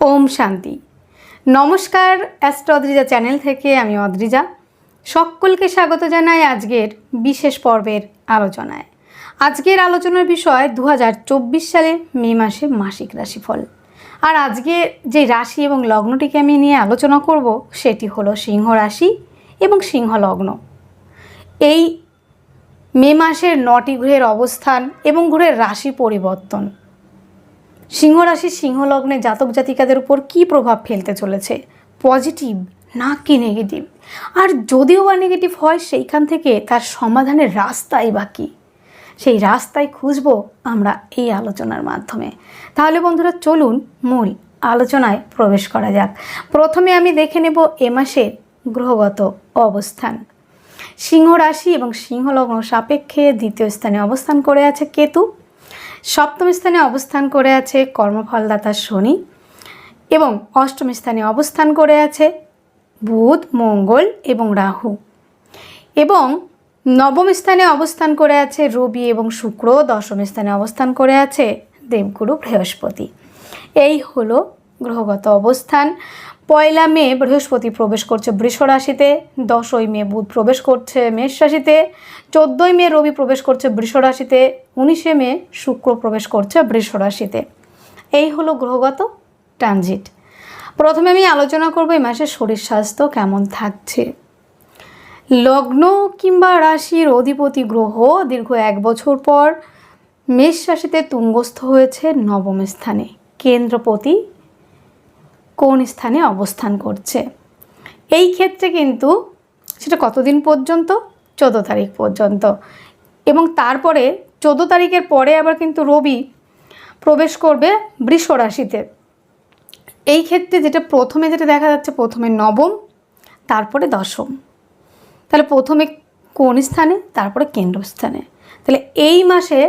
ওম শান্তি। নমস্কার astro Adrija channel থেকে আমি অদ্রিজা। সকলকে স্বাগত জানাই আজকের বিশেষ পর্বের আলোচনায়। আজকের আলোচনার বিষয় দু সালে মে মাসে মাসিক রাশিফল। আর আজকে যে রাশি এবং লগ্নটিকে আমি নিয়ে আলোচনা করব সেটি হলো সিংহ রাশি এবং সিংহ লগ্ন। এই মে মাসের নটি গ্রহের অবস্থান এবং গ্রহের রাশি পরিবর্তন। সিংহ রাশি সিংহ লগ্নে জাতক জাতিকাদের উপর কী প্রভাব ফেলতে চলেছে? পজিটিভ না কি নেগেটিভ আর যদিও বা নেগেটিভ হয়, সেইখান থেকে তার সমাধানের রাস্তাই বা সেই রাস্তায় খুঁজবো আমরা এই আলোচনার মাধ্যমে। তাহলে বন্ধুরা, চলুন মূল আলোচনায় প্রবেশ করা যাক। প্রথমে আমি দেখে নেব এ মাসের গ্রহগত অবস্থান। সিংহ রাশি এবং সিংহ লগ্ন সাপেক্ষে দ্বিতীয় স্থানে অবস্থান করে আছে কেতু। সপ্তম স্থানে অবস্থান করে আছে কর্মফলদাতা শনি এবং অষ্টম স্থানে অবস্থান করে আছে বুধ, মঙ্গল এবং রাহু। এবং নবম স্থানে অবস্থান করে আছে রবি এবং শুক্র, দশম স্থানে অবস্থান করে আছে দেবগুরু বৃহস্পতি। এই হলো গ্রহগত অবস্থান। পয়লা মে বৃহস্পতি প্রবেশ করছে বৃষ রাশিতে, দশই মে বুধ প্রবেশ করছে মেষ রাশিতে, চোদ্দোই মে রবি প্রবেশ করছে বৃষ রাশিতে, উনিশে মে শুক্র প্রবেশ করছে বৃষ রাশিতে। এই হলো গ্রহগত ট্রানজিট। প্রথমে আমি আলোচনা করব এই মাসের শরীর স্বাস্থ্য কেমন থাকছে। লগ্ন কিংবা রাশির অধিপতি গ্রহ দীর্ঘ এক বছর পর মেষ রাশিতে তুঙ্গস্থ হয়েছে নবম স্থানে। কেন্দ্রপতি কোন স্থানে অবস্থান করছে। এই ক্ষেত্রে কিন্তু সেটা কতদিন পর্যন্ত? চোদ্দ তারিখ পর্যন্ত। এবং তারপরে চোদ্দ তারিখের পরে আবার কিন্তু রবি প্রবেশ করবে বৃষ রাশিতে। এই ক্ষেত্রে যেটা প্রথমে যেটা দেখা যাচ্ছে, প্রথমে নবম, তারপরে দশম। তাহলে প্রথমে কোন স্থানে? তারপরে কেন্দ্রস্থানে। তাহলে এই মাসে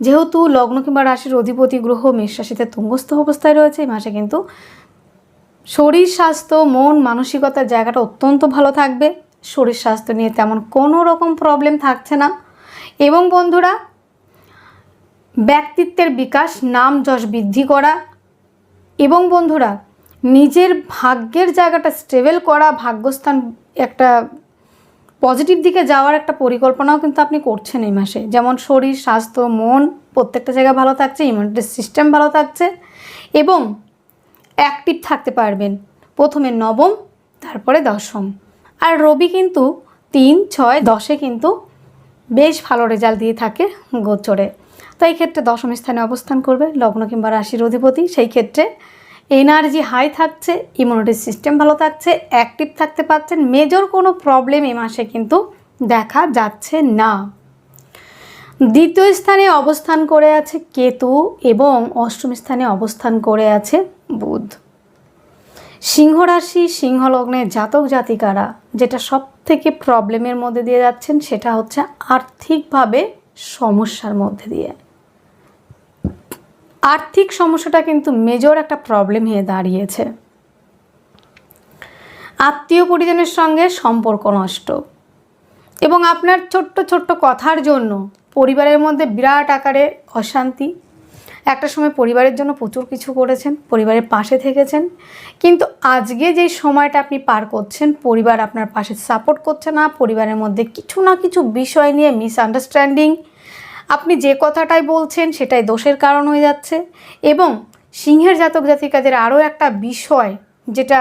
যেহেতু লগ্ন কিংবা রাশির অধিপতি গ্রহ মেষ রাশিতে তুঙ্গস্থ অবস্থায় রয়েছে, এই মাসে কিন্তু শরীর স্বাস্থ্য, মন, মানসিকতার জায়গাটা অত্যন্ত ভালো থাকবে। শরীর স্বাস্থ্য নিয়ে তেমন কোনো রকম প্রবলেম থাকছে না। এবং বন্ধুরা, ব্যক্তিত্বের বিকাশ, নাম যশ বৃদ্ধি করা এবং বন্ধুরা, নিজের ভাগ্যের জায়গাটা স্টেবল করা, ভাগ্যস্থান একটা পজিটিভ দিকে যাওয়ার একটা পরিকল্পনাও কিন্তু আপনি করছেন এই মাসে। যেমন শরীর, স্বাস্থ্য, মন প্রত্যেকটা জায়গা ভালো থাকছে ইমিউনিটি সিস্টেম ভালো থাকছে এবং অ্যাক্টিভ থাকতে পারবেন। প্রথমে নবম, তারপরে দশম। আর রবি কিন্তু তিন, ছয়, দশে কিন্তু বেশ ভালো রেজাল্ট দিয়ে থাকে গোচরে। তো এই ক্ষেত্রে দশম স্থানে অবস্থান করবে লগ্ন কিংবা রাশির অধিপতি। সেই ক্ষেত্রে এনার্জি হাই থাকছে ইমিউনিটি সিস্টেম ভালো থাকছে অ্যাক্টিভ থাকতে পারছেন। মেজর কোনো প্রবলেম এ মাসে কিন্তু দেখা যাচ্ছে না। দ্বিতীয় স্থানে অবস্থান করে আছে কেতু এবং অষ্টম স্থানে অবস্থান করে আছে বুধ। সিংহ রাশি সিংহ লগ্নের জাতক জাতিকারা, যেটা সব থেকে প্রবলেমের মধ্যে দিয়ে যাচ্ছেন, সেটা হচ্ছে আর্থিকভাবে সমস্যার মধ্যে দিয়ে। আর্থিক সমস্যাটা কিন্তু মেজর একটা প্রবলেম হয়ে দাঁড়িয়েছে। আত্মীয় পরিজনের সঙ্গে সম্পর্ক নষ্ট। এবং আপনার ছোট্ট ছোট্ট কথার জন্য পরিবারের মধ্যে বিরাট আকারে অশান্তি একটা সময় পরিবারের জন্য প্রচুর কিছু করেছেন, পরিবারের পাশে থেকেছেন। কিন্তু আজকে যেই সময়টা আপনি পার করছেন, পরিবার আপনার পাশে সাপোর্ট করছে না, পরিবারের মধ্যে কিছু না কিছু বিষয় নিয়ে মিসআন্ডারস্ট্যান্ডিং আপনি যে কথাটাই বলছেন সেটাই দোষের কারণ হয়ে যাচ্ছে। এবং সিংহের জাতক জাতিকাদের আরও একটা বিষয়, যেটা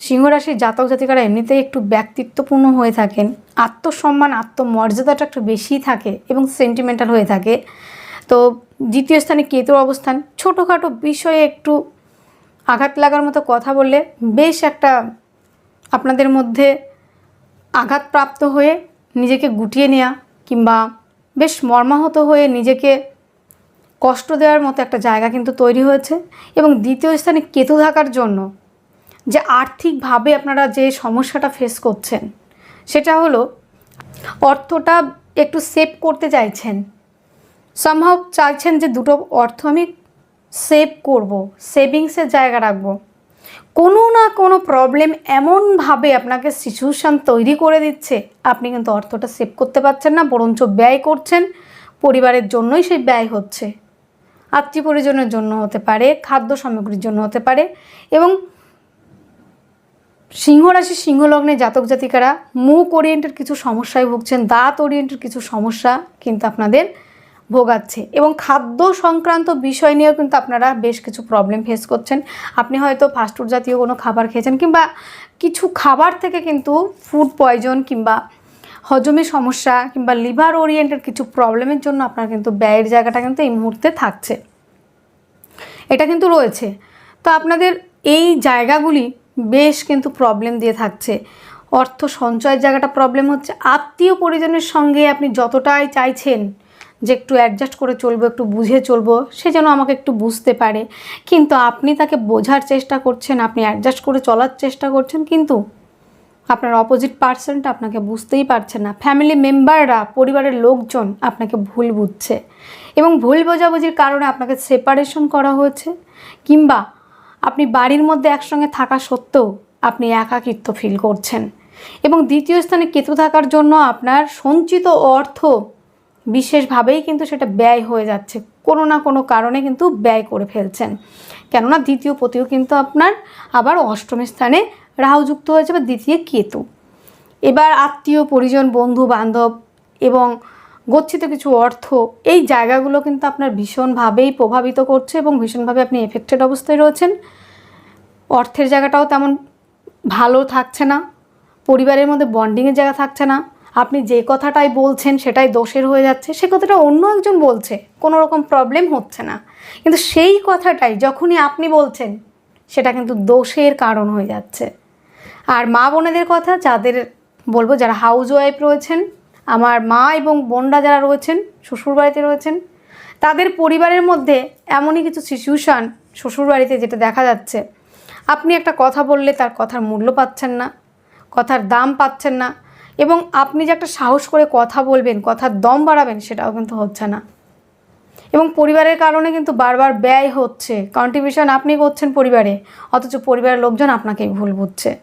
সিংহরাশির জাতক জাতিকারা এমনিতেই একটু ব্যক্তিত্বপূর্ণ হয়ে থাকেন, আত্মসম্মান, আত্মমর্যাদাটা একটু বেশি থাকে এবং সেন্টিমেন্টাল হয়ে থাকে। তো দ্বিতীয় স্থানে কেতুর অবস্থান? ছোটোখাটো বিষয়ে একটু আঘাত লাগার মতো কথা বললে বেশ একটা আপনাদের মধ্যে আঘাতপ্রাপ্ত হয়ে নিজেকে গুটিয়ে নেওয়া কিংবা বেশ মর্মাহত হয়ে নিজেকে কষ্ট দেওয়ার মতো একটা জায়গা কিন্তু তৈরি হয়েছে। এবং দ্বিতীয় স্থানে কেতু থাকার জন্য যে আর্থিকভাবে আপনারা যে সমস্যাটা ফেস করছেন, সেটা হলো অর্থটা একটু সেভ করতে চাইছেন। সম্ভব চাইছেন যে দুটো অর্থ আমি সেভ করব সেভিংসের জায়গা রাখব। কোনো না কোনো প্রবলেম এমনভাবে আপনাকে সিচুয়েশান তৈরি করে দিচ্ছে, আপনি কিন্তু অর্থটা সেভ করতে পারছেন না, বরঞ্চ ব্যয় করছেন, পরিবারের জন্যই সেই ব্যয় হচ্ছে। আত্মীয় পরিজনের জন্য হতে পারে, খাদ্য সামগ্রীর জন্য হতে পারে, এবং সিংহ রাশি সিংহলগ্নে জাতক জাতিকারা মুখ ওরিয়েন্টের কিছু সমস্যায় ভুগছেন দাঁত ওরিয়েন্টেড কিছু সমস্যা কিন্তু আপনাদের ভোগাচ্ছে। এবং খাদ্য সংক্রান্ত বিষয় নিয়েও কিন্তু আপনারা বেশ কিছু প্রবলেম ফেস করছেন। আপনি হয়তো ফাস্টফুড জাতীয় কোনো খাবার খেয়েছেন কিংবা কিছু খাবার থেকে কিন্তু ফুড পয়জন কিংবা হজমে সমস্যা কিংবা লিভার ওরিয়েন্টেড কিছু প্রবলেমের জন্য আপনার কিন্তু ব্যয়ের জায়গাটা কিন্তু এই মুহূর্তে থাকছে। এটা কিন্তু রয়েছে। তো আপনাদের এই জায়গাগুলি বেশ কিন্তু প্রবলেম দিয়ে থাকছে। অর্থ সঞ্চয়ের জায়গাটা প্রবলেম হচ্ছে। আত্মীয় পরিজনের সঙ্গে আপনি যতটাই চাইছেন যে একটু অ্যাডজাস্ট করে চলবো, একটু বুঝে চলবো, সে যেন আমাকে একটু বুঝতে পারে। কিন্তু আপনি তাকে বোঝার চেষ্টা করছেন, আপনি অ্যাডজাস্ট করে চলার চেষ্টা করছেন, কিন্তু আপনার অপোজিট পার্সনটা আপনাকে বুঝতেই পারছে না। ফ্যামিলি মেম্বাররা পরিবারের লোকজন আপনাকে ভুল বুঝছে এবং ভুল বোঝাবুঝির কারণে আপনাকে সেপারেশন করা হয়েছে কিংবা আপনি বাড়ির মধ্যে একসঙ্গে থাকা সত্ত্বেও আপনি একাকিত্ব ফিল করছেন। এবং দ্বিতীয় স্থানে কেতু থাকার জন্য আপনার সঞ্চিত অর্থ বিশেষভাবেই কিন্তু সেটা ব্যয় হয়ে যাচ্ছে। কোনো না কোনো কারণে কিন্তু ব্যয় করে ফেলছেন। কেননা দ্বিতীয় পতিও কিন্তু আপনার আবার অষ্টম স্থানে রাহু যুক্ত হয়েছে বা দ্বিতীয় কেতু। এবার আত্মীয়, পরিজন বন্ধু বান্ধব এবং গচ্ছিত কিছু অর্থ, এই জায়গাগুলো কিন্তু আপনার ভীষণভাবেই প্রভাবিত করছে এবং ভীষণভাবে আপনি এফেক্টেড অবস্থায় রয়েছেন। অর্থের জায়গাটাও তেমন ভালো থাকছে না। পরিবারের মধ্যে বন্ডিংয়ের জায়গা থাকছে না। আপনি যে কথাটাই বলছেন সেটাই দোষের হয়ে যাচ্ছে, সে কথাটা অন্য একজন বলছে, কোনো রকম প্রবলেম হচ্ছে না। কিন্তু সেই কথাটাই যখনই আপনি বলছেন, সেটা কিন্তু দোষের কারণ হয়ে যাচ্ছে। আর মা বোনেদের কথা, যাদের বলব যারা হাউস ওয়াইফ রয়েছেন, আমার মা এবং বোনরা যারা রয়েছেন, শ্বশুরবাড়িতে রয়েছেন, তাদের পরিবারের মধ্যে এমনই কিছু সিচুয়েশান শ্বশুরবাড়িতে যেটা দেখা যাচ্ছে। আপনি একটা কথা বললে তার কথার মূল্য পাচ্ছেন না, কথার দাম পাচ্ছেন না এবং আপনি যে একটা সাহস করে কথা বলবেন কথার দম বাড়াবেন, সেটাও কিন্তু হচ্ছে না। এবং পরিবারের কারণে কিন্তু বারবার ব্যয় হচ্ছে। কন্ট্রিবিউশন আপনি করছেন পরিবারে, অথচ পরিবারের লোকজন আপনাকেই ভুল বুঝছে।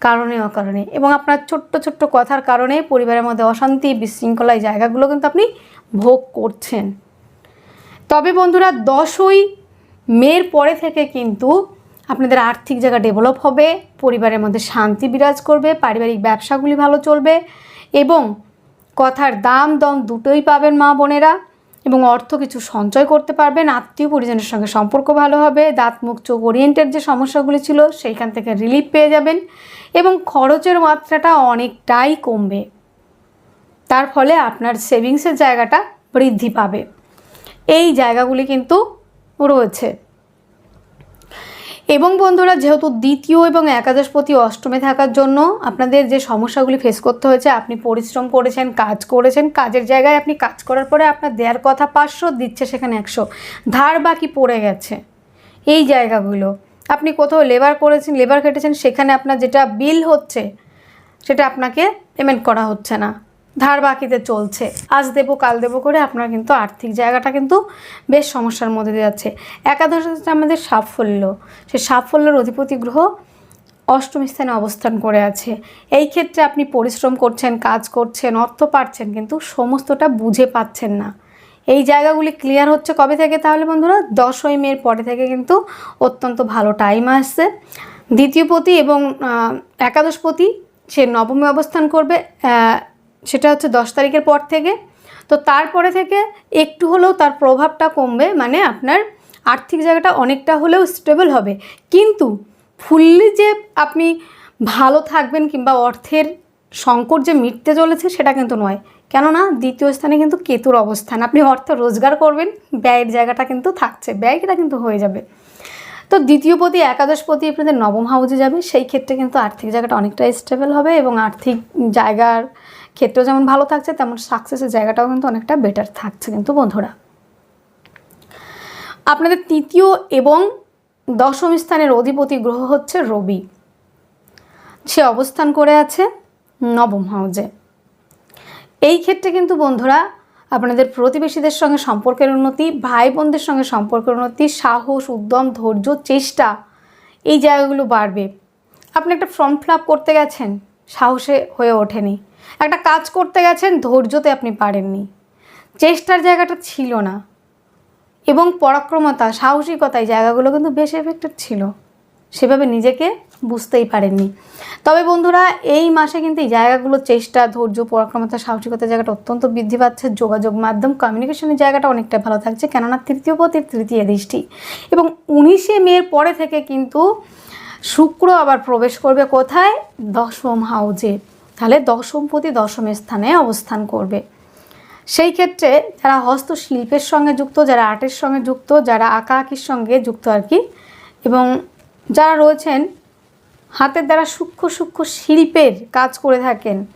কারণে, অকারণে। এবং আপনার ছোট্ট ছোট্ট কথার কারণে পরিবারের মধ্যে অশান্তি, বিশৃঙ্খলা, এই জায়গাগুলো কিন্তু আপনি ভোগ করছেন। তবে বন্ধুরা, দশই মের পরে থেকে কিন্তু আপনাদের আর্থিক জায়গা ডেভেলপ হবে, পরিবারের মধ্যে শান্তি বিরাজ করবে, পারিবারিক ব্যবসাগুলি ভালো চলবে এবং কথার দাম দম দুটোই পাবেন মা বোনেরা এবং অর্থ কিছু সঞ্চয় করতে পারবেন, আত্মীয় পরিজনের সঙ্গে সম্পর্ক ভালো হবে, দাঁত মুখ চোখ ওরিয়েন্টেড যে সমস্যাগুলি ছিল সেইখান থেকে রিলিফ পেয়ে যাবেন এবং খরচের মাত্রাটা অনেকটাই কমবে। তার ফলে আপনার সেভিংসের জায়গাটা বৃদ্ধি পাবে। এই জায়গাগুলি কিন্তু রয়েছে। এবং বন্ধুরা, যেহেতু দ্বিতীয় এবং একাদশপতি অষ্টমে থাকার জন্য আপনাদের যে সমস্যাগুলি ফেস করতে হয়েছে, আপনি পরিশ্রম করেছেন, কাজ করেছেন, কাজের জায়গায় আপনি কাজ করার পরে আপনার দেওয়ার কথা পাঁচশো, দিচ্ছে সেখানে একশো। ধার বাকি পড়ে গেছে। এই জায়গাগুলো, আপনি কোথাও লেবার করেছেন লেবার কেটেছেন সেখানে আপনার যেটা বিল হচ্ছে, সেটা আপনাকে পেমেন্ট করা হচ্ছে না। ধার বাকিতে চলছে। আজ দেবো, কাল দেবো করে আপনার কিন্তু আর্থিক জায়গাটা কিন্তু বেশ সমস্যার মধ্যে দিয়ে যাচ্ছে। একাদশ আমাদের সাফল্য। সে সাফল্যের অধিপতি গ্রহ অষ্টম স্থানে অবস্থান করে আছে। এই ক্ষেত্রে আপনি পরিশ্রম করছেন, কাজ করছেন, অর্থ পাচ্ছেন, কিন্তু সমস্তটা বুঝে পাচ্ছেন না। এই জায়গাগুলি ক্লিয়ার হচ্ছে কবে থেকে? তাহলে বন্ধুরা, দশই মের পরে থেকে কিন্তু অত্যন্ত ভালো টাইম আসছে। দ্বিতীয়পতি এবং একাদশপতি সে নবমে অবস্থান করবে সেটা হচ্ছে দশ তারিখের পর থেকে। তো তারপরে থেকে একটু হলেও তার প্রভাবটা কমবে মানে আপনার আর্থিক জায়গাটা অনেকটা হলেও স্টেবল হবে। কিন্তু ফুললি যে আপনি ভালো থাকবেন কিংবা অর্থের সংকট যে মিটতে চলেছে সেটা কিন্তু নয়। কেননা দ্বিতীয় স্থানে কিন্তু কেতুর অবস্থান। আপনি অর্থ রোজগার করবেন, ব্যয়ের জায়গাটা কিন্তু থাকছে, ব্যয়টা কিন্তু হয়ে যাবে। তো দ্বিতীয় পতি, একাদশ পতি আপনাদের নবম হাউজে যাবে, সেই ক্ষেত্রে কিন্তু আর্থিক জায়গাটা অনেকটা স্টেবল হবে এবং আর্থিক জায়গার ক্ষেত্রেও যেমন ভালো থাকছে, তেমন সাকসেসের জায়গাটাও কিন্তু অনেকটা বেটার থাকছে কিন্তু বন্ধুরা। আপনাদের তৃতীয় এবং দশম স্থানের অধিপতি গ্রহ হচ্ছে রবি। সে অবস্থান করে আছে নবম হাউজে এই ক্ষেত্রে কিন্তু বন্ধুরা, আপনাদের প্রতিবেশীদের সঙ্গে সম্পর্কের উন্নতি ভাই বোনদের সঙ্গে সম্পর্কের উন্নতি, সাহস, উদ্যম, ধৈর্য, চেষ্টা, এই জায়গাগুলো বাড়বে। আপনি একটা ফর্ম ফিল করতে গেছেন, সাহসে হয়ে ওঠেনি। একটা কাজ করতে গেছেন, ধৈর্যতে আপনি পারেননি। চেষ্টার জায়গাটা ছিল না। এবং পরাক্রমতা, সাহসিকতা এই জায়গাগুলো কিন্তু বেশ এফেক্টেড ছিল। সেভাবে নিজেকে বুঝতেই পারেননি। তবে বন্ধুরা, এই মাসে কিন্তু এই জায়গাগুলো চেষ্টা, ধৈর্য, পরাক্রমতা, সাহসিকতার জায়গাটা অত্যন্ত বৃদ্ধি পাচ্ছে। যোগাযোগ মাধ্যম কমিউনিকেশনের জায়গাটা অনেকটা ভালো থাকছে। কেননা তৃতীয় পতির তৃতীয় দৃষ্টি। এবং উনিশে মের পরে থেকে কিন্তু শুক্র আবার প্রবেশ করবে কোথায়? দশম হাউজে তাহলে দশমপতি দশমের স্থানে অবস্থান করবে। সেই ক্ষেত্রে যারা হস্তশিল্পের সঙ্গে যুক্ত, যারা আর্টের সঙ্গে যুক্ত, যারা আঁকা আঁকির সঙ্গে যুক্ত আর কি, এবং যারা রয়েছেন, হাতের দ্বারা সূক্ষ্ম সূক্ষ্ম শিল্পের কাজ করে থাকেন,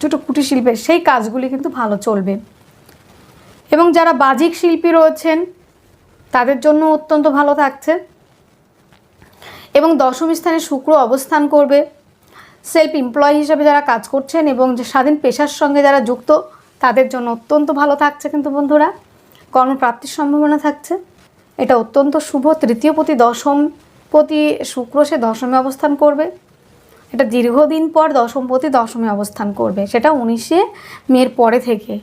ছোটো কুটির শিল্পের, সেই কাজগুলি কিন্তু ভালো চলবে। এবং যারা বাজিক শিল্পী রয়েছেন, তাদের জন্য অত্যন্ত ভালো থাকছে। এবং দশম স্থানে শুক্র অবস্থান করবে। সেলফ এমপ্লয় হিসেবে যারা কাজ করছেন এবং যে স্বাধীন পেশার সঙ্গে যারা যুক্ত, তাদের জন্য অত্যন্ত ভালো থাকছে কিন্তু বন্ধুরা। কর্মপ্রাপ্তির সম্ভাবনা থাকছে। এটা অত্যন্ত শুভ তৃতীয় প্রতি দশম প্রতি শুক্র সে দশমে অবস্থান করবে। এটা দীর্ঘদিন পর দশম প্রতি দশমে অবস্থান করবে। সেটা উনিশে মের পরে থেকে।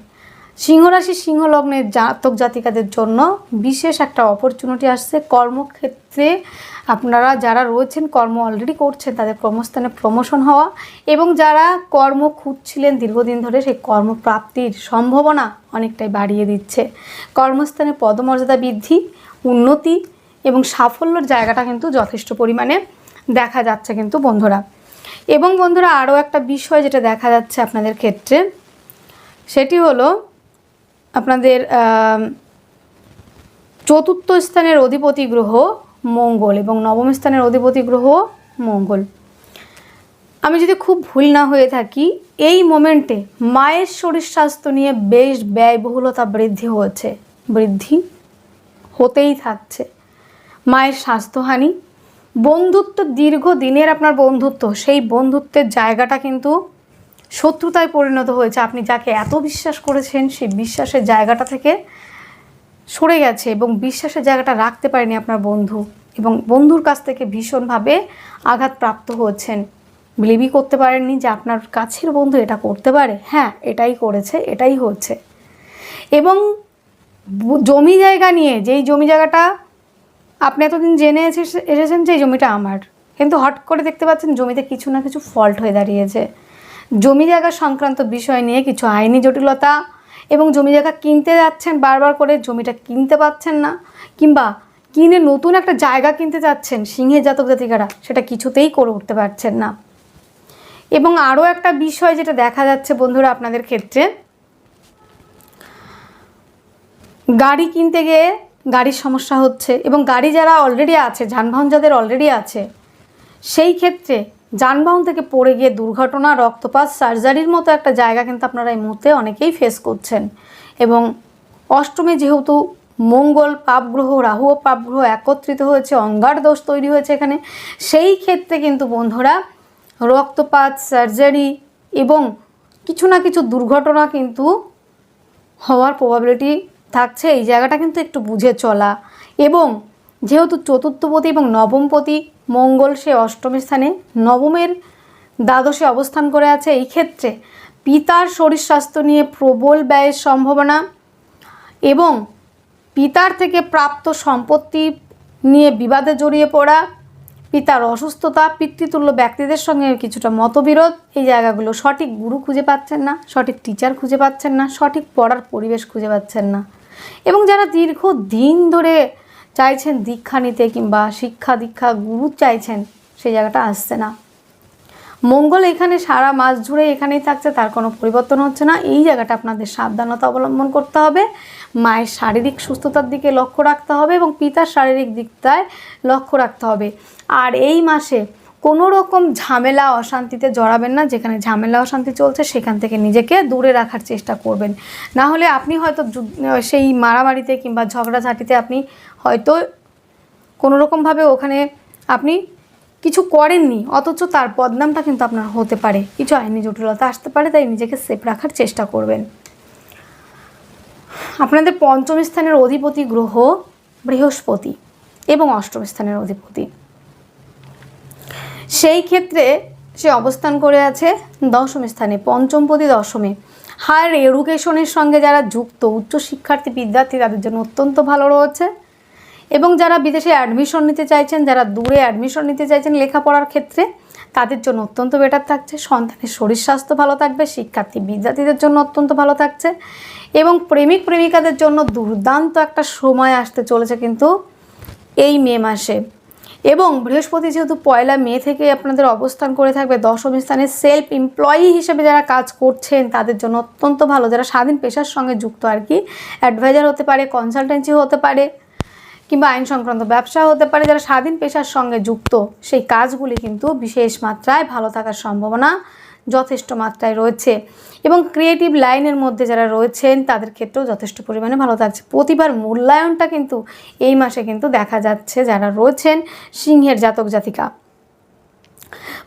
সিংহরাশি সিংহলগ্নের জাতক জাতিকাদের জন্য বিশেষ একটা অপরচুনিটি আসছে। কর্মক্ষেত্রে আপনারা যারা রয়েছেন, কর্ম অলরেডি করছেন, তাদের কর্মস্থানে প্রমোশন হওয়া এবং যারা কর্ম খুঁজছিলেন দীর্ঘদিন ধরে, সেই কর্মপ্রাপ্তির সম্ভাবনা অনেকটাই বাড়িয়ে দিচ্ছে। কর্মস্থানে পদমর্যাদা বৃদ্ধি, উন্নতি এবং সাফল্যের জায়গাটা কিন্তু যথেষ্ট পরিমাণে দেখা যাচ্ছে কিন্তু বন্ধুরা। এবং বন্ধুরা আরও একটা বিষয় যেটা দেখা যাচ্ছে আপনাদের ক্ষেত্রে, সেটি হলো আপনাদের চতুর্থ স্থানের অধিপতি গ্রহ মঙ্গল এবং নবম স্থানের অধিপতি গ্রহ মঙ্গল। আমি যদি খুব ভুল না হয়ে থাকি, এই মোমেন্টে মায়ের শরীর স্বাস্থ্য নিয়ে বেশ ব্যয়বহুলতা বৃদ্ধি হয়েছে। বৃদ্ধি হতেই থাকছে। মায়ের স্বাস্থ্যহানি, বন্ধুত্ব দীর্ঘ দিনের আপনার বন্ধুত্ব, সেই বন্ধুত্বের জায়গাটা কিন্তু শত্রুতায় পরিণত হয়েছে। আপনি যাকে এত বিশ্বাস করেছেন, সেই বিশ্বাসের জায়গাটা থেকে সরে গেছে এবং বিশ্বাসের জায়গাটা রাখতে পারেনি আপনার বন্ধু এবং বন্ধুর কাছ থেকে ভীষণভাবে আঘাতপ্রাপ্ত হচ্ছেন। বিলিভই করতে পারেননি যে আপনার কাছের বন্ধু এটা করতে পারে। হ্যাঁ এটাই করেছে, এটাই হচ্ছে। এবং জমি জায়গা নিয়ে, যেই জমি জায়গাটা আপনি এতদিন জেনে এসে- এসেছেন যে জমিটা আমার। কিন্তু হট করে দেখতে পাচ্ছেন জমিতে কিছু না কিছু ফল্ট হয়ে দাঁড়িয়েছে। জমি জায়গা সংক্রান্ত বিষয় নিয়ে কিছু আইনি জটিলতা এবং জমি জায়গা কিনতে যাচ্ছেন, বারবার করে জমিটা কিনতে পাচ্ছেন না, কিংবা কিনে নতুন একটা জায়গা কিনতে যাচ্ছেন, সিংহের জাতক জাতিকারা, সেটা কিছুতেই করে উঠতে পারছেন না। এবং আরও একটা বিষয় যেটা দেখা যাচ্ছে বন্ধুরা আপনাদের ক্ষেত্রে, গাড়ি কিনতে গিয়ে গাড়ির সমস্যা হচ্ছে এবং গাড়ি যারা অলরেডি আছে, যানবাহন যাদের অলরেডি আছে, সেই ক্ষেত্রে যানবাহন থেকে পড়ে গিয়ে দুর্ঘটনা, রক্তপাত, সার্জারির মতো একটা জায়গা কিন্তু আপনারা এই মুহূর্তে অনেকেই ফেস করছেন। এবং অষ্টমে যেহেতু মঙ্গল পাপগ্রহ রাহু ও পাপগ্রহ একত্রিত হয়েছে, অঙ্গার দোষ তৈরি হয়েছে এখানে, সেই ক্ষেত্রে কিন্তু বন্ধুরা রক্তপাত, সার্জারি এবং কিছু না কিছু দুর্ঘটনা কিন্তু হওয়ার প্রবাবিলিটি থাকছে। এই জায়গাটা কিন্তু একটু বুঝে চলা। এবং যেহেতু চতুর্থপতি এবং নবমপতি মঙ্গল সে অষ্টম স্থানে, নবমের দ্বাদশে অবস্থান করে আছে এই ক্ষেত্রে। পিতার শরীর স্বাস্থ্য নিয়ে প্রবল ব্যয়ের সম্ভাবনা এবং পিতার থেকে প্রাপ্ত সম্পত্তি নিয়ে বিবাদে জড়িয়ে পড়া, পিতার অসুস্থতা, পিতৃতুল্য ব্যক্তিদের সঙ্গে কিছুটা মতবিরোধ, এই জায়গাগুলো সঠিক গুরু খুঁজে পাচ্ছেন না, সঠিক টিচার খুঁজে পাচ্ছেন না, সঠিক পড়ার পরিবেশ খুঁজে পাচ্ছেন না। এবং যারা দীর্ঘ দিন ধরে চাইছেন দীক্ষা নিতে কিংবা শিক্ষা দীক্ষা গুরু চাইছেন, সেই জায়গাটা আসছে না। মঙ্গল এখানে সারা মাস জুড়ে এখানেই থাকছে, তার কোনো পরিবর্তন হচ্ছে না। এই জায়গাটা আপনাদের সাবধানতা অবলম্বন করতে হবে। মায়ের শারীরিক সুস্থতার দিকে লক্ষ্য রাখতে হবে এবং পিতার শারীরিক দিকটায় লক্ষ্য রাখতে হবে। আর এই মাসে কোনো রকম ঝামেলা, অশান্তিতে জড়াবেন না। যেখানে ঝামেলা, অশান্তি চলছে, সেখান থেকে নিজেকে দূরে রাখার চেষ্টা করবেন। না হলে আপনি হয়তো সেই মারামারিতে কিংবা ঝগড়াঝাটিতে আপনি হয়তো কোনো রকমভাবে ওখানে আপনি কিছু করেননি, অথচ তার বদনামটা কিন্তু আপনার হতে পারে। কিছু আইনি জটিলতা আসতে পারে, তাই নিজেকে সেফ রাখার চেষ্টা করবেন। আপনাদের পঞ্চম স্থানের অধিপতি গ্রহ বৃহস্পতি এবং অষ্টম স্থানের অধিপতি। সেই ক্ষেত্রে সে অবস্থান করে আছে দশম স্থানে পঞ্চমপতি দশমে। হায়ার এডুকেশনের সঙ্গে যারা যুক্ত, উচ্চ শিক্ষার্থী, বিদ্যার্থী, তাদের জন্য অত্যন্ত ভালো রয়েছে। এবং যারা বিদেশে অ্যাডমিশন নিতে চাইছেন, যারা দূরে অ্যাডমিশন নিতে চাইছেন লেখাপড়ার ক্ষেত্রে, তাদের জন্য অত্যন্ত বেটার থাকছে। সন্তানের শরীর স্বাস্থ্য ভালো থাকবে, শিক্ষার্থী বিদ্যার্থীদের জন্য অত্যন্ত ভালো থাকছে এবং প্রেমিক প্রেমিকাদের জন্য দুর্দান্ত একটা সময় আসতে চলেছে কিন্তু এই মে মাসে। এবং বৃহস্পতি যেহেতু পয়লা মে থেকে আপনাদের অবস্থান করে থাকবে, দশম স্থানে সেলফ এমপ্লয়ি হিসেবে যারা কাজ করছেন, তাদের জন্য অত্যন্ত ভালো। যারা স্বাধীন পেশার সঙ্গে যুক্ত আর কি অ্যাডভাইজার হতে পারে কনসালটেন্সি হতে পারে কিংবা আইন সংক্রান্ত ব্যবসা হতে পারে যারা স্বাধীন পেশার সঙ্গে যুক্ত। সেই কাজগুলি কিন্তু বিশেষ মাত্রায় ভালো থাকার সম্ভাবনা যথেষ্ট মাত্রায় রয়েছে। এবং ক্রিয়েটিভ লাইনের মধ্যে যারা রয়েছেন, তাদের ক্ষেত্রেও যথেষ্ট পরিমাণে ভালো থাকছে। প্রতিবার মূল্যায়নটা কিন্তু এই মাসে কিন্তু দেখা যাচ্ছে যারা রয়েছেন সিংহের জাতক জাতিকা।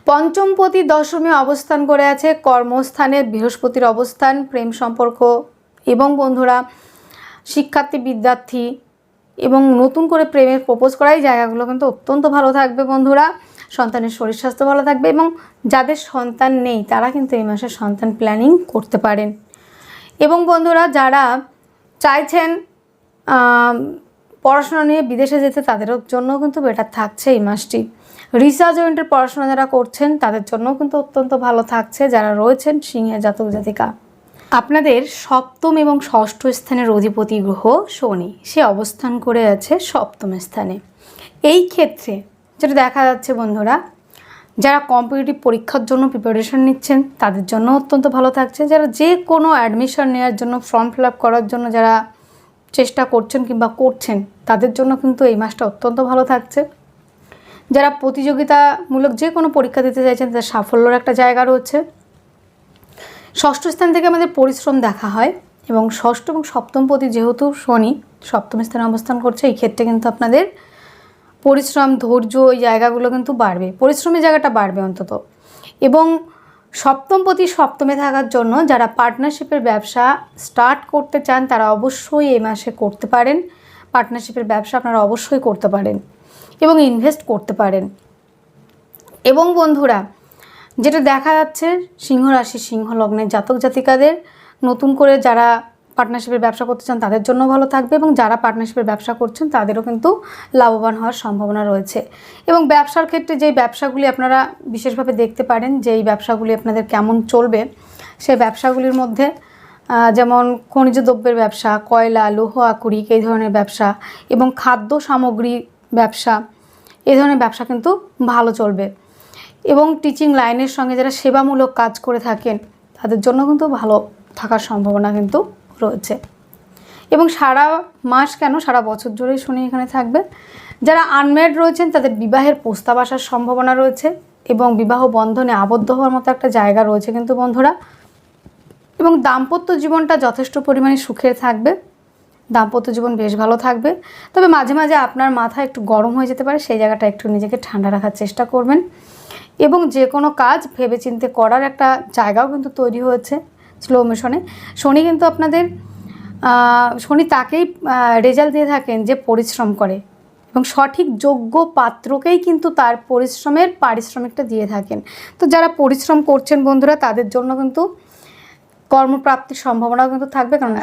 পঞ্চমপতি দশমী অবস্থান করে আছে কর্মস্থানে বৃহস্পতির অবস্থান, প্রেম সম্পর্ক এবং বন্ধুরা, শিক্ষার্থী, বিদ্যার্থী এবং নতুন করে প্রেমের প্রপোজ করাই জায়গাগুলো কিন্তু অত্যন্ত ভালো থাকবে বন্ধুরা। সন্তানের শরীর স্বাস্থ্য ভালো থাকবে এবং যাদের সন্তান নেই, তারা কিন্তু এই মাসে সন্তান প্ল্যানিং করতে পারেন। এবং বন্ধুরা, যারা চাইছেন পড়াশোনা নিয়ে বিদেশে যেতে, তাদের জন্য কিন্তু বেটার থাকছে এই মাসটি। রিসার্চ ওয়েন্টের পড়াশোনা যারা করছেন, তাদের জন্য কিন্তু অত্যন্ত ভালো থাকছে। যারা রয়েছেন, সিংহের জাতক জাতিকা। আপনাদের সপ্তম এবং ষষ্ঠ স্থানের অধিপতি গ্রহ শনি। সে অবস্থান করে আছে সপ্তম স্থানে। এই ক্ষেত্রে যেটা দেখা যাচ্ছে বন্ধুরা, যারা কম্পিটিটিভ পরীক্ষার জন্য প্রিপারেশন নিচ্ছেন, তাদের জন্য অত্যন্ত ভালো থাকছে। যারা যে কোনো অ্যাডমিশন নেওয়ার জন্য ফর্ম ফিল আপ করার জন্য যারা চেষ্টা করছেন কিংবা করছেন, তাদের জন্য কিন্তু এই মাসটা অত্যন্ত ভালো থাকছে। যারা প্রতিযোগিতামূলক যে কোনো পরীক্ষা দিতে চাইছেন, তাদের সাফল্যর একটা জায়গা রয়েছে। ষষ্ঠ স্থান থেকে আমাদের পরিশ্রম দেখা হয় এবং ষষ্ঠ এবং সপ্তম পতি যেহেতু শনি, সপ্তম স্থানে অবস্থান করছে, এই ক্ষেত্রে কিন্তু আপনাদের পরিশ্রম, ধৈর্য, এই জায়গাগুলো কিন্তু বাড়বে। পরিশ্রমের জায়গাটা বাড়বে অন্তত। এবং সপ্তম পতি সপ্তমে থাকার জন্য যারা পার্টনারশিপের ব্যবসা স্টার্ট করতে চান, তারা অবশ্যই এই মাসে করতে পারেন। পার্টনারশিপের ব্যবসা আপনারা অবশ্যই করতে পারেন এবং ইনভেস্ট করতে পারেন। এবং বন্ধুরা যেটা দেখা যাচ্ছে, সিংহ রাশি, সিংহ লগ্নের জাতক জাতিকাদের, নতুন করে যারা পার্টনারশিপের ব্যবসা করতে চান তাদের জন্য ভালো থাকবে এবং যারা পার্টনারশিপের ব্যবসা করছেন তাদেরও কিন্তু লাভবান হওয়ার সম্ভাবনা রয়েছে। এবং ব্যবসার ক্ষেত্রে যেই ব্যবসাগুলি আপনারা বিশেষভাবে দেখতে পারেন যে এই ব্যবসাগুলি আপনাদের কেমন চলবে, সেই ব্যবসাগুলির মধ্যে যেমন খনিজ দ্রব্যের ব্যবসা, কয়লা, লৌহ আকরিক এই ধরনের ব্যবসা এবং খাদ্য সামগ্রী ব্যবসা, এই ধরনের ব্যবসা কিন্তু ভালো চলবে। এবং টিচিং লাইনের সঙ্গে যারা সেবামূলক কাজ করে থাকেন, তাদের জন্য কিন্তু ভালো থাকার সম্ভাবনা কিন্তু রয়েছে। এবং সারা মাস কেন? সারা বছর জুড়েই শনি এখানে থাকবে। যারা আনম্যারিড রয়েছেন, তাদের বিবাহের প্রস্তাব আসার সম্ভাবনা রয়েছে এবং বিবাহ বন্ধনে আবদ্ধ হওয়ার মতো একটা জায়গা রয়েছে কিন্তু বন্ধুরা। এবং দাম্পত্য জীবনটা যথেষ্ট পরিমাণে সুখের থাকবে। দাম্পত্য জীবন বেশ ভালো থাকবে। তবে মাঝে মাঝে আপনার মাথা একটু গরম হয়ে যেতে পারে, সেই জায়গাটা একটু নিজেকে ঠান্ডা রাখার চেষ্টা করবেন। এবং যে কোনো কাজ ভেবেচিন্তে করার একটা জায়গাও কিন্তু তৈরি হয়েছে স্লো মোশনে শনি কিন্তু আপনাদের শনি তাকেই রেজাল্ট দিয়ে থাকেন যে পরিশ্রম করে এবং সঠিক যোগ্য পাত্রকেই কিন্তু তার পরিশ্রমের পারিশ্রমিকটা দিয়ে থাকেন। তো যারা পরিশ্রম করছেন বন্ধুরা, তাদের জন্য কিন্তু কর্মপ্রাপ্তির সম্ভাবনাও কিন্তু থাকবে। কারণ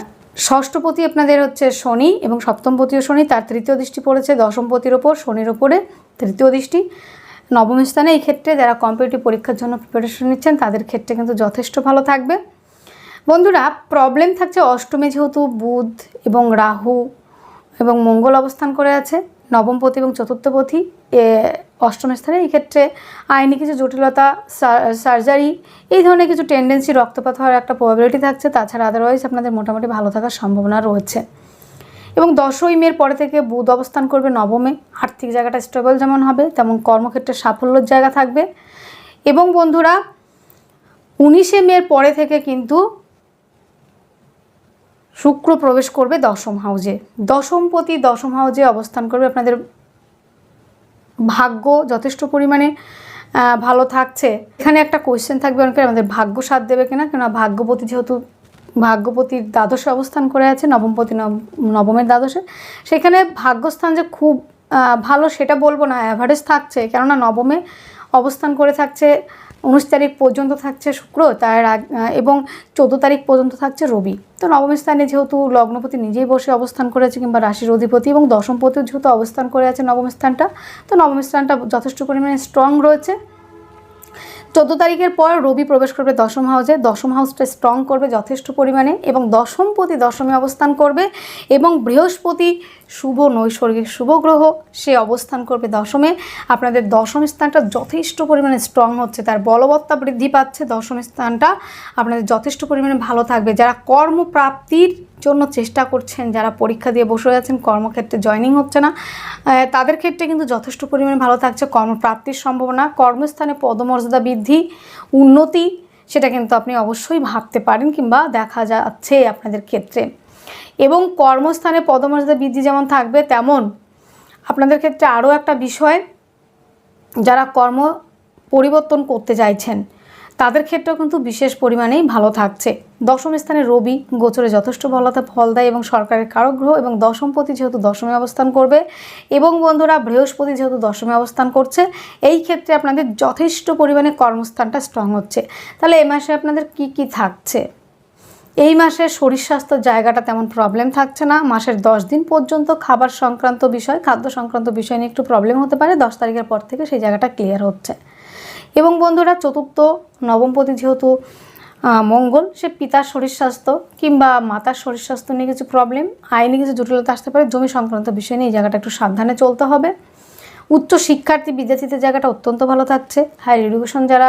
ষষ্ঠপতি আপনাদের হচ্ছে শনি এবং সপ্তমপতিও শনি, তার তৃতীয় দৃষ্টি পড়েছে, দশমপতির ওপর, শনির ওপরে তৃতীয় দৃষ্টি। নবম স্থানে এই ক্ষেত্রে যারা কম্পিটিটিভ পরীক্ষার জন্য প্রিপারেশন নিচ্ছেন, তাদের ক্ষেত্রে কিন্তু যথেষ্ট ভালো থাকবে। বন্ধুরা প্রবলেম থাকছে অষ্টমে যেহেতু বুধ এবং রাহু এবং মঙ্গল অবস্থান করে আছে নবমপতি এবং চতুর্থপতি অষ্টম স্থানে এই ক্ষেত্রে আইনি কিছু জটিলতা সার্জারি এই ধরনের কিছু টেন্ডেন্সি রক্তপাত হওয়ার একটা প্রবাবিলিটি থাকছে। তাছাড়া আদারওয়াইজ আপনাদের মোটামুটি ভালো থাকার সম্ভাবনা রয়েছে। এবং দশই মের পরে থেকে বুধ অবস্থান করবে নবমে। আর্থিক জায়গাটা স্টেবল যেমন হবে, তেমন কর্মক্ষেত্রে সাফল্যের জায়গা থাকবে। এবং বন্ধুরা, উনিশে মের পরে থেকে কিন্তু শুক্র প্রবেশ করবে দশম হাউজে। দশমপতি দশম হাউজে অবস্থান করবে। আপনাদের ভাগ্য যথেষ্ট পরিমাণে ভালো থাকছে। এখানে একটা কোয়েশ্চেন থাকবে অনেকের, আমাদের ভাগ্য সাথ দেবে কিনা? কেননা ভাগ্যপতি যেহেতু ভাগ্যপতির দ্বাদশে অবস্থান করে আছে, নবমপতি নব- নবমের দ্বাদশে। সেখানে ভাগ্যস্থান যে খুব ভালো সেটা বলব না অ্যাভারেজ থাকছে। কেননা নবমে অবস্থান করে থাকছে, উনিশ তারিখ পর্যন্ত থাকছে শুক্র, তার এবং চোদ্দ তারিখ পর্যন্ত থাকছে রবি। তো নবম স্থানে যেহেতু লগ্নপতি নিজেই বসে অবস্থান করেছে, কিংবা রাশির অধিপতি এবং দশমপতিও যেহেতু অবস্থান করে আছে নবম স্থানটা, তো নবম স্থানটা যথেষ্ট পরিমাণে স্ট্রং রয়েছে। চোদ্দ তারিখের পর রবি প্রবেশ করবে দশম হাউসে। দশম হাউসটা স্ট্রং করবে যথেষ্ট পরিমাণে এবং দশমপতি দশমে অবস্থান করবে এবং বৃহস্পতি শুভ নৈসর্গিক শুভ গ্রহ সে অবস্থান করবে দশমে। আপনাদের দশম স্থানটা যথেষ্ট পরিমাণে স্ট্রং হচ্ছে, তার বলবত্তা বৃদ্ধি পাচ্ছে দশম স্থানটা। আপনাদের যথেষ্ট পরিমাণে ভালো থাকবে। যারা কর্মপ্রাপ্তির জন্য চেষ্টা করছেন, যারা পরীক্ষা দিয়ে বসে আছেন, কর্মক্ষেত্রে জয়নিং হচ্ছে না তাদের ক্ষেত্রে কিন্তু যথেষ্ট পরিমাণে ভালো থাকছে কর্মপ্রাপ্তির সম্ভাবনা। কর্মস্থানে পদমর্যাদা বৃদ্ধি, উন্নতি, সেটা কিন্তু আপনি অবশ্যই ভাবতে পারেন কিংবা দেখা যাচ্ছে আপনাদের ক্ষেত্রে। এবং কর্মস্থানে পদমর্যাদা বৃদ্ধি যেমন থাকবে তেমন আপনাদের ক্ষেত্রে আরও একটা বিষয়, যারা কর্ম পরিবর্তন করতে চাইছেন, তাদের ক্ষেত্রেও কিন্তু বিশেষ পরিমাণেই ভালো থাকছে। দশম স্থানে রবি, গোচরে যথেষ্ট ভালোতে ফল দেয় এবং সরকারের কারক গ্রহ এবং দশমপতি যেহেতু দশমে অবস্থান করবে এবং বন্ধুরা, বৃহস্পতি যেহেতু দশমে অবস্থান করছে, এই ক্ষেত্রে আপনাদের যথেষ্ট পরিমাণে কর্মস্থানটা স্ট্রং হচ্ছে। তাহলে এ মাসে আপনাদের কি কি থাকছে? এই মাসে শরীর স্বাস্থ্যের জায়গাটা তেমন প্রবলেম থাকছে না। মাসের দশ দিন পর্যন্ত খাবার সংক্রান্ত বিষয়, খাদ্য সংক্রান্ত বিষয় নিয়ে একটু প্রবলেম হতে পারে। দশ তারিখের পর থেকে সেই জায়গাটা ক্লিয়ার হচ্ছে। এবং বন্ধুরা, চতুর্থ নবমপতি যেহেতু মঙ্গল, সে পিতার শরীর স্বাস্থ্য কিংবা মাতার শরীর স্বাস্থ্য নিয়ে কিছু প্রবলেম আইনি কিছু জটিলতা আসতে পারে। জমি সংক্রান্ত বিষয় নিয়ে এই জায়গাটা একটু সাবধানে চলতে হবে। উচ্চ শিক্ষার্থী বিদ্যার্থীদের জায়গাটা অত্যন্ত ভালো থাকছে। হায়ার এডুকেশন যারা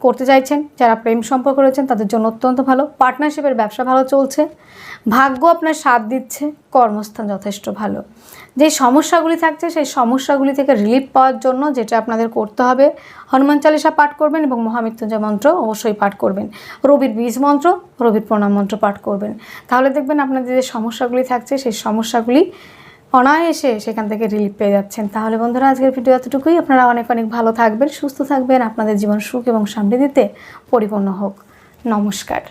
করতে চাইছেন, যারা প্রেম সম্পর্ক রয়েছেন, তাদের জন্য অত্যন্ত ভালো। পার্টনারশিপের ব্যবসা ভালো চলছে। ভাগ্য আপনার সাথ দিচ্ছে। কর্মস্থান যথেষ্ট ভালো। যে সমস্যাগুলি থাকছে, সেই সমস্যাগুলি থেকে রিলিফ পাওয়ার জন্য যেটা আপনাদের করতে হবে, হনুমান চালিসা পাঠ করবেন এবং মহামৃত্যুঞ্জয় মন্ত্র অবশ্যই পাঠ করবেন। রবির বীজ মন্ত্র, রবির প্রণাম মন্ত্র পাঠ করবেন। তাহলে দেখবেন আপনাদের যে সমস্যাগুলি থাকছে, সেই সমস্যাগুলি অনায়াসে সেখান থেকে রিলিফ পেয়ে যাচ্ছেন। তাহলে বন্ধুরা, আজকের ভিডিও এতটুকুই। আপনারা অনেক অনেক ভালো থাকবেন, সুস্থ থাকবেন। আপনাদের জীবন সুখ এবং সমৃদ্ধিতে পরিপূর্ণ হোক। নমস্কার।